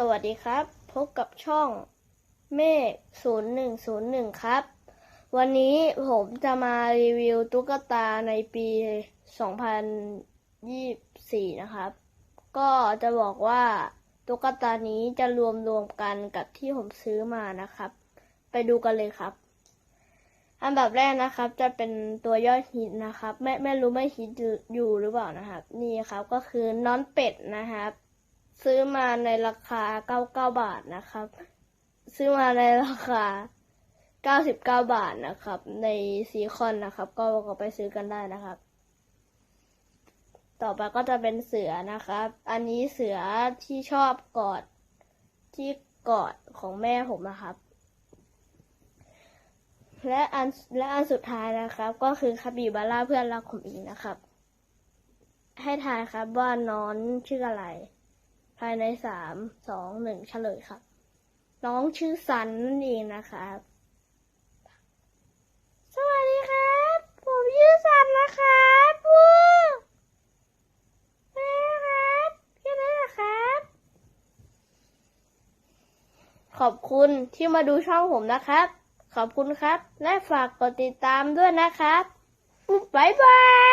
สวัสดีครับ พบกับช่องเมฆ0101 ครับ วันนี้ผมจะมารีวิวตุ๊กตาในปี 2024 นะครับ ก็จะบอกว่าตุ๊กตานี้จะรวมรวมๆกันกับที่ผมซื้อมานะครับ ไปดูกันเลยครับ อันดับแรกนะครับ จะเป็นตัวยอดฮิตนะครับ ไม่ไม่รู้ไม่ฮิตอยู่หรือเปล่านะครับ นี่ครับก็คือน้อนเป็ดนะครับ ซื้อมาในราคา 99 บาทนะครับ ซื้อมาในราคา 99 บาทนะครับ ในซีคอนนะครับ ก็ก็ไปซื้อกันได้นะครับ ต่อไปก็จะเป็นเสือนะครับ อันนี้เสือที่ชอบกอดที่กอดของแม่ผมนะครับ และอันและอันสุดท้ายนะครับ ก็คือคาบิบาร่าเพื่อนรักผมเองนะครับ ให้ทายครับว่านอนชื่ออะไร ภายในสามสองหนึ่งเฉลยครับ น้องชื่อซันนั่นเองนะครับ สวัสดีครับ ผมชื่อซันนะครับวู้แม่ครับแค่นั้นเหรอครับ ขอบคุณที่มาดูช่องผมนะครับ ขอบคุณครับ และฝากกดติดตามด้วยนะครับบ๊ายบาย